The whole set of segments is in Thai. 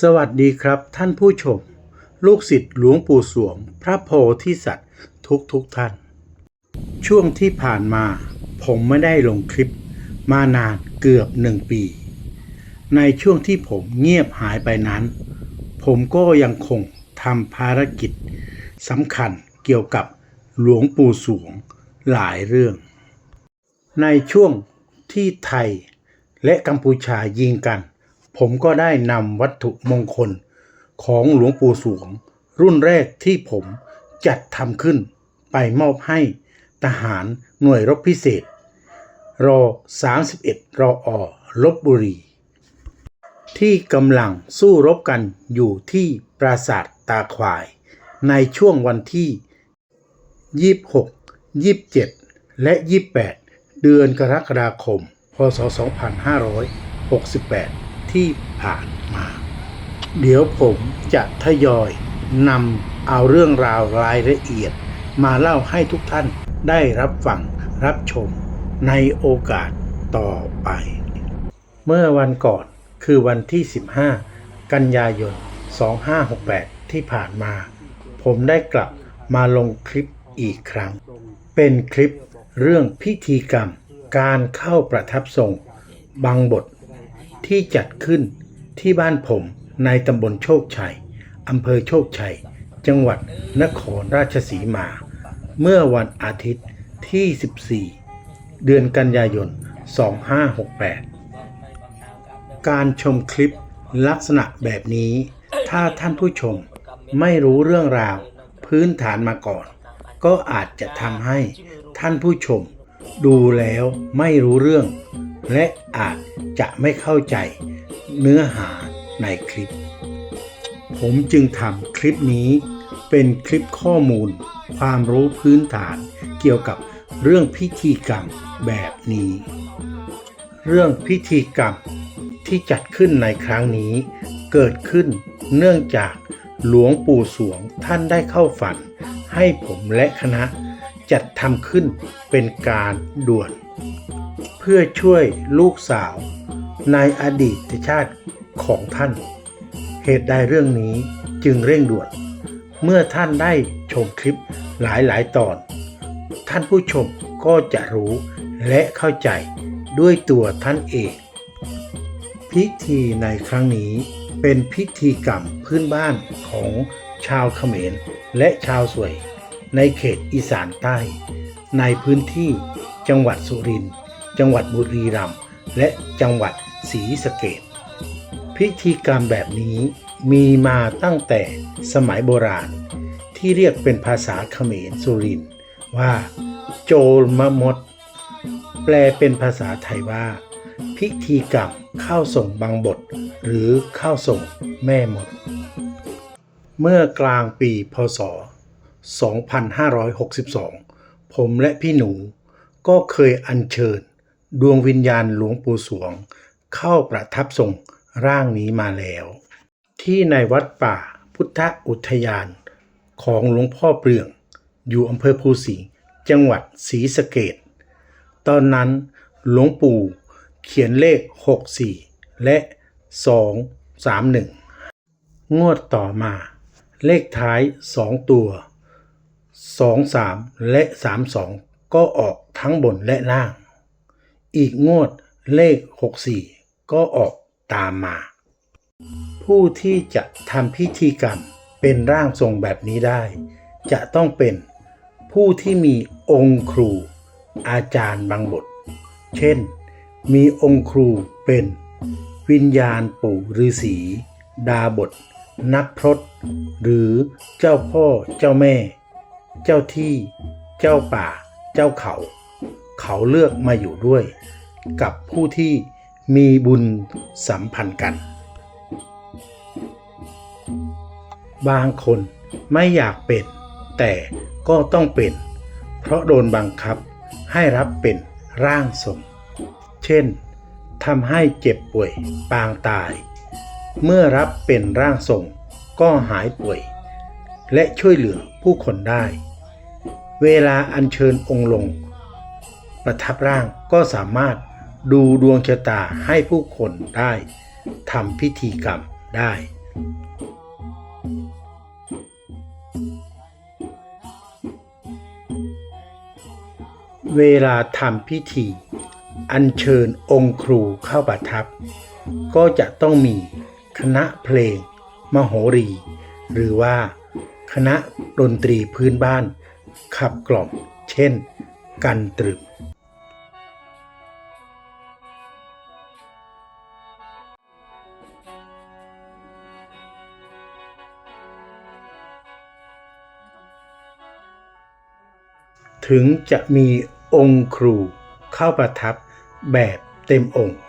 สวัสดีครับท่านผู้ชม ลูกศิษย์หลวงปู่สวง พระโพธิสัตว์ทุกทุกท่าน ช่วงที่ผ่านมา ผมไม่ได้ลงคลิป มานานเกือบหนึ่งปี ในช่วงที่ผมเงียบหายไปนั้น ผมก็ยังคงทำภารกิจสำคัญเกี่ยวกับหลวงปู่สวงหลายเรื่อง ในช่วงที่ไทยและกัมพูชายิงกัน ผมก็ได้นำวัตถุมงคลของหลวงปู่สวง รุ่นแรกที่ผมจัดทำขึ้น ไปมอบให้ทหารหน่วยรบพิเศษ รอ 31 รออลบบุรี ที่กำลังสู้รบกันอยู่ที่ปราสาทตาควาย ในช่วงวันที่ 26 27 และ 28 เดือนกรกฎาคม พศ 2568 ที่ผ่านมา เดี๋ยวผมจะทยอยนำเอาเรื่องราวรายละเอียด มาเล่าให้ทุกท่านได้รับฟังรับชมในโอกาสต่อไป เมื่อวันก่อนคือวันที่ 15 กันยายน 2568 ที่ผ่านมา ผมได้กลับมาลงคลิปอีกครั้ง เป็นคลิปเรื่องพิธีกรรมการเข้าประทับทรงบางบท ที่จัดขึ้นที่บ้านผมในตำบลโชคชัยอำเภอโชคชัย จังหวัดนครราชสีมา เมื่อวันอาทิตย์ที่ 14 เดือนกันยายน 2568 การชมคลิปลักษณะแบบนี้ ถ้าท่านผู้ชมไม่รู้เรื่องราวพื้นฐานมาก่อน ก็อาจจะทำให้ท่านผู้ชมดูแล้วไม่รู้เรื่อง และอาจจะไม่เข้าใจเนื้อหาในคลิป ผมจึงทำคลิปนี้เป็นคลิปข้อมูล ความรู้พื้นฐานเกี่ยวกับเรื่องพิธีกรรมแบบนี้ เรื่องพิธีกรรมที่จัดขึ้นในครั้งนี้ เกิดขึ้นเนื่องจากหลวงปู่สวงท่านได้เข้าฝัน ให้ผมและคณะจัดทำขึ้นเป็นการด่วน เพื่อช่วยลูกสาวในอดีตชาติของท่าน เหตุใดเรื่องนี้จึงเร่งด่วน เมื่อท่านได้ชมคลิปหลายๆตอน ท่านผู้ชมก็จะรู้และเข้าใจด้วยตัวท่านเอง พิธีในครั้งนี้เป็นพิธีกรรมพื้นบ้านของชาวเขมรและชาวสวย ในเขตอีสานใต้ ในพื้นที่ จังหวัดสุรินทร์จังหวัดบุรีรัมย์และจังหวัดศรีสะเกษพิธีกรรมแบบนี้มีมาตั้งแต่สมัยโบราณ ที่เรียกเป็นภาษาเขมรสุรินทร์ว่า โจลมะมด แปลเป็นภาษาไทยว่า พิธีกรรมเข้าส่งบางบท หรือเข้าส่งแม่มด เมื่อกลางปีพศ 2562 ผมและพี่หนู ก็เคยอัญเชิญ ดวงวิญญาณหลวงปู่สวง เข้าประทับทรงร่างนี้มาแล้ว ที่ในวัดป่าพุทธอุทยานของหลวงพ่อเปลือง อยู่อำเภอภูสิงห์จังหวัดศรีสะเกดตอนนั้นหลวงปู่เขียนเลข 64 และ 231 งวดต่อมา เลขท้าย 2 ตัว 23 และ 32 ก็ออกทั้งบนและล่าง อีกงวดเลข 64 ก็ออกตามมา ผู้ที่จะทำพิธีกรรมเป็นร่างทรงแบบนี้ได้ จะต้องเป็นผู้ที่มีองค์ครูอาจารย์บางบท เช่น มีองค์ครูเป็น วิญญาณปู่ฤาษีดาบท นักพรตหรือเจ้าพ่อเจ้าแม่ เจ้าที่ เจ้าป่า เจ้าเขา เขาเลือกมาอยู่ด้วย กับผู้ที่มีบุญสัมพันธ์กัน บางคนไม่อยากเป็น แต่ก็ต้องเป็น เพราะโดนบังคับให้รับเป็นร่างทรง เช่นทำให้เจ็บป่วยปางตาย เมื่อรับเป็นร่างทรงก็หายป่วย และช่วยเหลือผู้คนได้ เวลาอัญเชิญองค์ลง ประทับร่างก็สามารถดูดวงชะตาให้ผู้คนได้ทำพิธีกรรมได้ เวลาทำพิธี อัญเชิญองค์ครูเข้าประทับ ก็จะต้องมีคณะเพลง มโหรี หรือว่าคณะดนตรีพื้นบ้าน ขับกล่อม เช่น กันตรึม ถึงจะมีองค์ครูเข้าประทับแบบเต็มองค์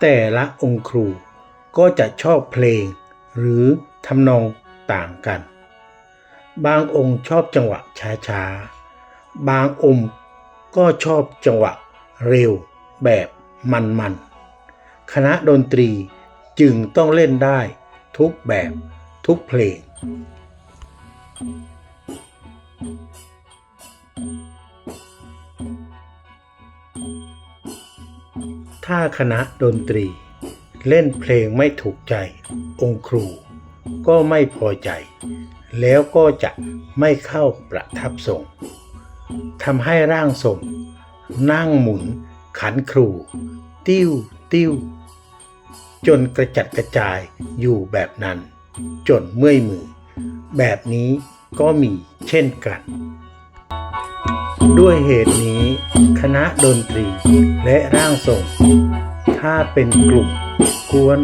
แต่ละองค์ครูก็จะชอบเพลงหรือทำนองต่างกัน บางองค์ชอบจังหวะช้าๆ บางองค์ก็ชอบจังหวะเร็วแบบมันๆ คณะดนตรีจึงต้องเล่นได้ทุกแบบทุกเพลง ถ้าคณะดนตรีเล่นเพลงไม่ถูกใจองค์ครูก็ไม่พอใจ แล้วก็จะไม่เข้าประทับทรงทำให้ร่างทรงนั่งหมุนขันครู ติ้วติ้ว จนกระจัดกระจายอยู่แบบนั้น จนเมื่อยมือ แบบนี้ก็มีเช่นกัน ด้วยเหตุนี้คณะดนตรีและร่างทรง ถ้าเป็นกลุ่มกวน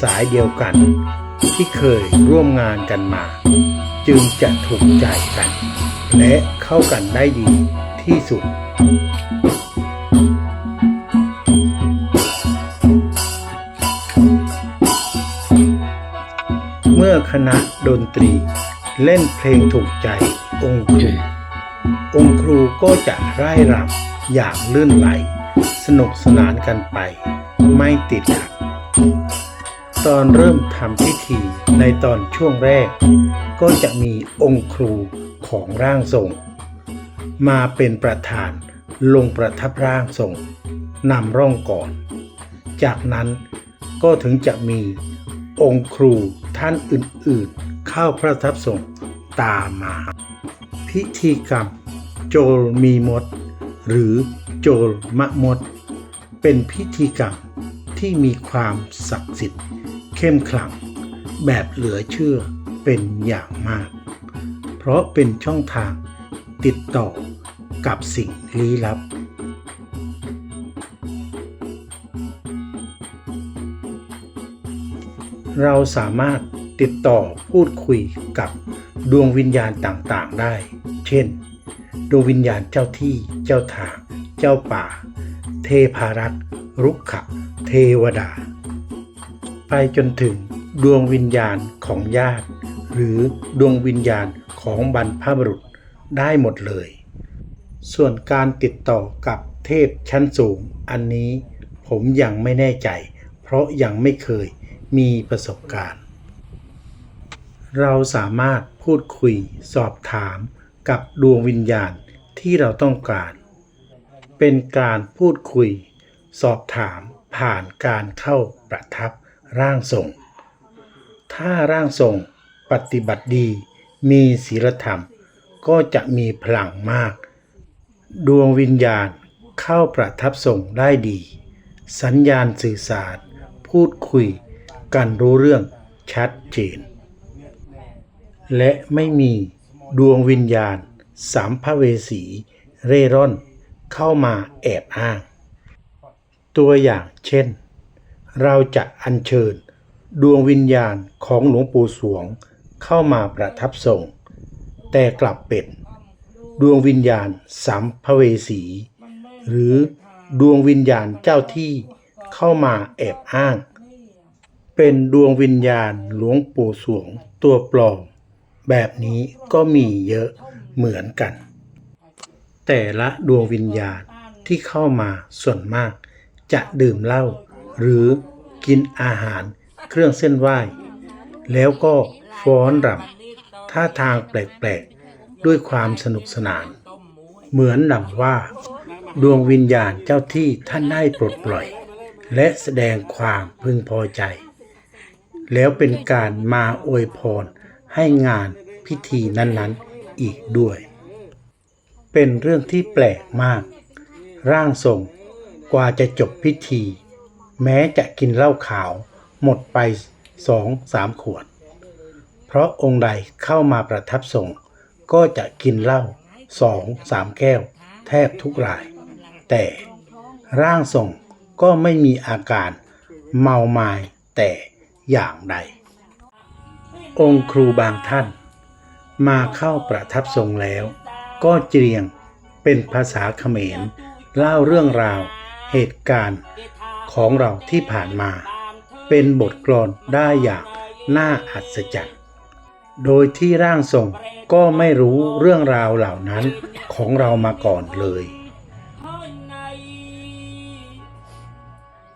สายเดียวกัน ที่เคยร่วมงานกันมา จึงจะถูกใจกัน และเข้ากันได้ดีที่สุด เมื่อคณะดนตรีเล่นเพลงถูกใจองค์ครู องค์ครูก็จะไร่รำอย่างลื่นไหล สนุกสนานกันไป ไม่ติดขัด ตอนเริ่มทำพิธีในตอนช่วงแรก ก็จะมีองค์ครูของร่างทรง มาเป็นประธานลงประทับร่างทรงนำร่องก่อน จากนั้นก็ถึงจะมีองค์ครูท่านอื่นๆ เข้าประทับทรงตามมา พิธีกรรม โจลมีมด หรือโจลมะมด เป็นพิธีกรรมที่มีความศักดิ์สิทธิ์ เข้มขลัง แบบเหลือเชื่อเป็นอย่างมาก เพราะเป็นช่องทางติดต่อกับสิ่งลี้ลับ เราสามารถติดต่อพูดคุยกับดวงวิญญาณต่างๆได้ เช่น ดวงวิญญาณเจ้าที่เจ้าทาง เจ้าป่า เทพารักษ์รุกขะ เทวดา ไปจนถึงดวงวิญญาณของญาติ หรือดวงวิญญาณของบรรพบุรุษได้หมดเลย ส่วนการติดต่อกับเทพชั้นสูงอันนี้ผมยังไม่แน่ใจ เพราะยังไม่เคยมีประสบการณ์ เราสามารถพูดคุยสอบถามกับดวงวิญญาณที่เราต้องการ เป็นการพูดคุย สอบถามผ่านการเข้าประทับ ร่างทรง ถ้าร่างทรงปฏิบัติดีมีศีลธรรม ก็จะมีพลังมาก ดวงวิญญาณเข้าประทับทรงได้ดี สัญญาณสื่อสาร พูดคุยกันรู้เรื่องชัดเจน และไม่มีดวงวิญญาณสามภเวสีเร่ร่อนเข้ามาแอบอ้าง ตัวอย่างเช่น เราจะอัญเชิญ ดวงวิญญาณของหลวงปู่สวงเข้ามาประทับทรง แต่กลับเป็น ดวงวิญญาณสัมภเวสี หรือดวงวิญญาณเจ้าที่เข้ามาแอบอ้าง เป็นดวงวิญญาณหลวงปู่สวงตัวปลอม แบบนี้ก็มีเยอะเหมือนกัน แต่ละดวงวิญญาณที่เข้ามาส่วนมากจะดื่มเหล้า หรือกินอาหารเครื่องเส้นไหว้ แล้วก็ฟ้อนรำท่าทางแปลกๆ ด้วยความสนุกสนาน เหมือนดังว่า ดวงวิญญาณเจ้าที่ท่านได้ปลดปล่อย และแสดงความพึงพอใจ แล้วเป็นการมาอวยพรให้งานพิธีนั้นๆอีกด้วย เป็นเรื่องที่แปลกมาก ร่างทรงกว่าจะจบพิธี แม้จะกินเหล้าขาว หมดไปสองสามขวด เพราะองค์ใดเข้ามาประทับทรงก็จะกินเหล้าสองสามแก้ว แทบทุกราย แต่ร่างทรงก็ไม่มีอาการเมาไมายแต่อย่างใด องค์ครูบางท่าน มาเข้าประทับทรงแล้ว ก็เจียงเป็นภาษาเขมรเล่าเรื่องราวเหตุการณ์ ของเราที่ผ่านมา เป็นบทกลอนได้อย่างน่าอัศจรรย์ โดยที่ร่างทรงก็ไม่รู้เรื่องราวเหล่านั้นของเรามาก่อนเลย ហើយណៃ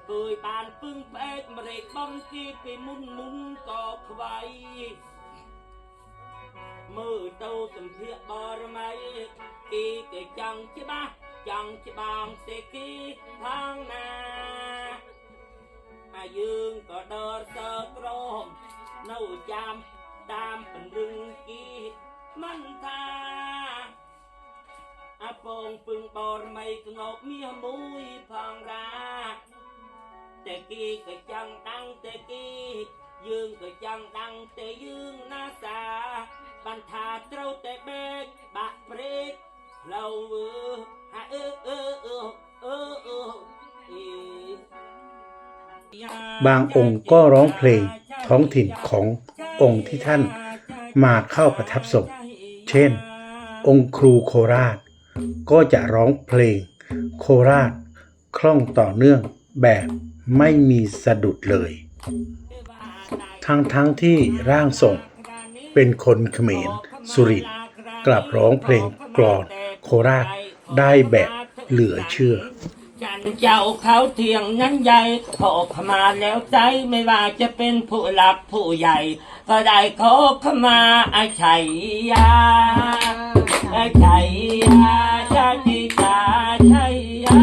គួយបានពឹងផ្អែកម្រេចបំទីពីមុនមុនក៏ខ្វាយមើលទៅសម្ភារបរមៃគេក៏ចង់ច្បាស់ចង់ច្បាមសេគីផងណា ហើយយើងក៏ដើរសើក្រមនៅចាំតាមពន្រឹងគីមិនថាអាពងពឹងបរមីក្ងោកមាសមួយផងរាតែគីក៏ចង់ដាំងតែគីយើងក៏ចង់ដាំងតែយើងណាសាបានថាត្រូវតែបេកបាក់ព្រេកផ្លូវអើហាអឺអឺអឺអឺអឺអឺ บางองค์ก็ร้องเพลงท้องถิ่นขององค์ที่ท่านมาเข้าประทับทรงเช่น องค์ครูโคราช ก็จะร้องเพลงโคราชคล่องต่อเนื่องแบบไม่มีสะดุดเลย ทั้งทั้งที่ร่างทรงเป็นคนเขมรสุรินทร์กลับร้องเพลงกลอนโคราชได้แบบเหลือเชื่อ เจ้าเขาเทียงนั้นใหญ่ขอขมาแล้วใจไม่ว่าจะเป็นผู้หลักผู้ใหญ่ ก็ได้ขอขมาอาชัยยาอาชัยยาชัยยาชัยยา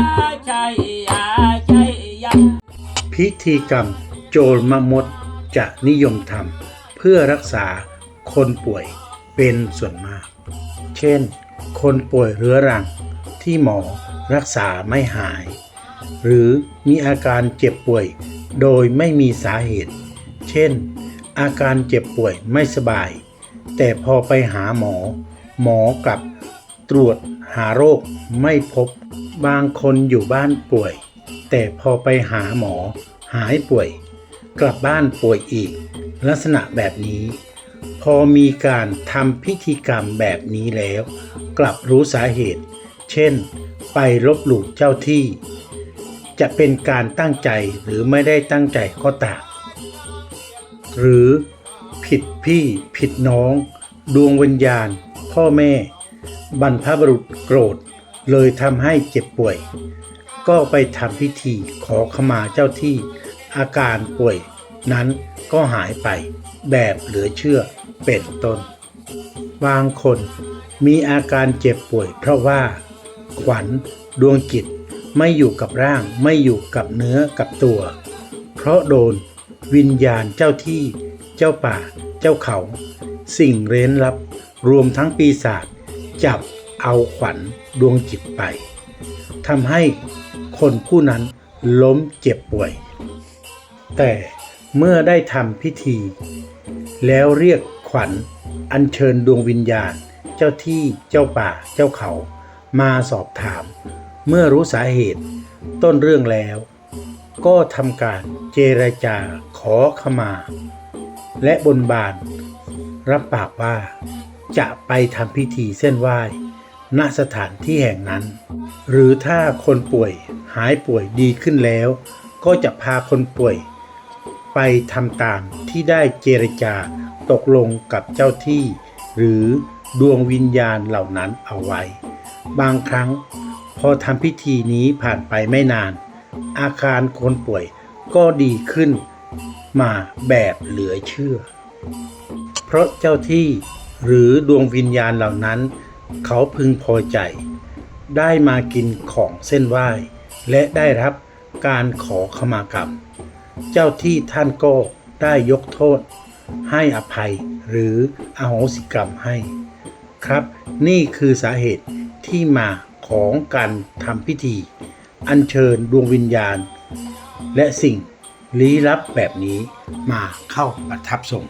ชัยยาชัยยาพิธีกรรมโจรมะมดจะนิยมทำเพื่อรักษาคนป่วยเป็นส่วนมาก เช่น คนป่วยเรื้อรังที่หมอรักษาไม่หาย หรือมีอาการเจ็บป่วย โดยไม่มีสาเหตุ เช่น อาการเจ็บป่วยไม่สบาย แต่พอไปหาหมอ หมอกลับตรวจหาโรคไม่พบ บางคนอยู่บ้านป่วย แต่พอไปหาหมอ หายป่วย กลับบ้านป่วยอีก ลักษณะแบบนี้ พอมีการทำพิธีกรรมแบบนี้แล้ว กลับรู้สาเหตุ เช่น ไปลบหลู่เจ้าที่ จะเป็นการตั้งใจหรือไม่ได้ตั้งใจก็ตาม หรือผิดพี่ผิดน้อง ดวงวิญญาณ พ่อแม่ บรรพบุรุษโกรธ เลยทำให้เจ็บป่วย ก็ไปทำพิธีขอขมาเจ้าที่อาการป่วย นั้นก็หายไปแบบเหลือเชื่อเป็นต้น บางคนมีอาการเจ็บป่วยเพราะว่า ขวัญดวงจิต ไม่อยู่กับร่างไม่อยู่กับเนื้อกับตัว เพราะโดนวิญญาณเจ้าที่ เจ้าป่า เจ้าเขา สิ่งเร้นลับ รวมทั้งปีศาจจับเอาขวัญดวงจิตไปทำให้คนผู้นั้นล้มเจ็บป่วย แต่เมื่อได้ทำพิธี แล้วเรียกขวัญอัญเชิญดวงวิญญาณ เจ้าที่เจ้าป่าเจ้าเขา มาสอบถาม เมื่อรู้สาเหตุต้นเรื่องแล้ว ก็ทำการเจรจาขอขมา และบนบาน รับปากว่า จะไปทำพิธีเส้นไหว้ณสถานที่แห่งนั้น หรือถ้าคนป่วยหายป่วยดีขึ้นแล้ว ก็จะพาคนป่วย ไปทำตามที่ได้เจรจาตกลงกับเจ้าที่ หรือดวงวิญญาณเหล่านั้นเอาไว้ บางครั้ง พอทำพิธีนี้ผ่านไปไม่นาน อาการคนป่วยก็ดีขึ้นมาแบบเหลือเชื่อ เพราะเจ้าที่หรือดวงวิญญาณเหล่านั้น เขาพึงพอใจ ได้มากินของเส้นไหว้ และได้รับการขอขมากรรม เจ้าที่ท่านก็ได้ยกโทษ ให้อภัยหรืออโหสิกรรมให้ ครับ นี่คือสาเหตุที่มา ของการทำพิธี อัญเชิญดวงวิญญาณ และสิ่งลี้ลับแบบนี้มาเข้าประทับทรง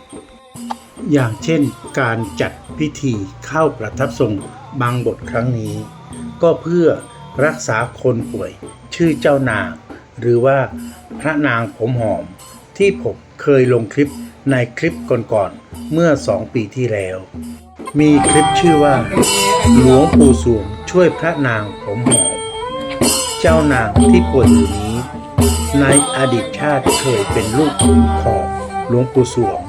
อย่างเช่นการจัดพิธีเข้าประทับทรงบางบทครั้งนี้ ก็เพื่อรักษาคนป่วยชื่อเจ้านาง หรือว่าพระนางผมหอม ที่ผมเคยลงคลิปในคลิปก่อนๆเมื่อสองปีที่แล้ว มีคลิปชื่อว่า หลวงปู่สวง ช่วยพระนางผมหอม เจ้านางที่ป่วยอยู่นี้ ในอดีตชาติเคยเป็นลูกของหลวงปู่สวง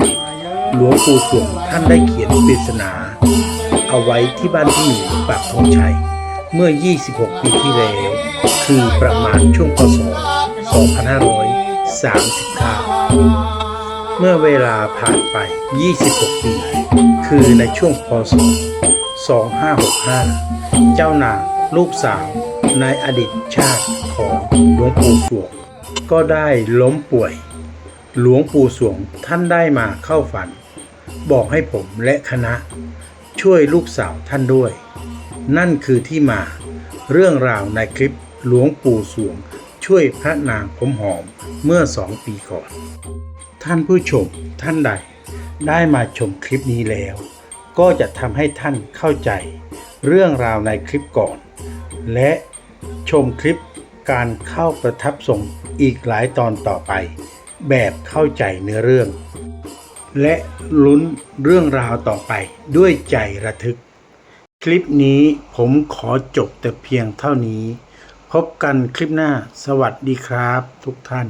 หลวงปู่สวงท่านได้เขียนปริศนา เอาไว้ที่บ้านที่หนึ่งปากธงชัย เมื่อ 26 ปีที่แล้ว คือประมาณช่วงพศ2539 เมื่อเวลาผ่านไป 26 ปี คือในช่วงพศ 2565 เจ้านางลูกสาวในอดีตชาติของหลวงปู่สวง ก็ได้ล้มป่วย หลวงปู่สวงท่านได้มาเข้าฝัน บอกให้ผมและคณะ ช่วยลูกสาวท่านด้วย นั่นคือที่มาเรื่องราวในคลิปหลวงปู่สวง ช่วยพระนางผมหอมเมื่อสองปีก่อน ท่านผู้ชมท่านใดได้มาชมคลิปนี้แล้ว ก็จะทำให้ท่านเข้าใจ เรื่องราวในคลิปก่อน และชมคลิปการเข้าประทับทรงอีกหลายตอนต่อไป แบบเข้าใจเนื้อเรื่อง และลุ้นเรื่องราวต่อไปด้วยใจระทึก คลิปนี้ผมขอจบแต่เพียงเท่านี้ พบกันคลิปหน้าสวัสดีครับทุกท่าน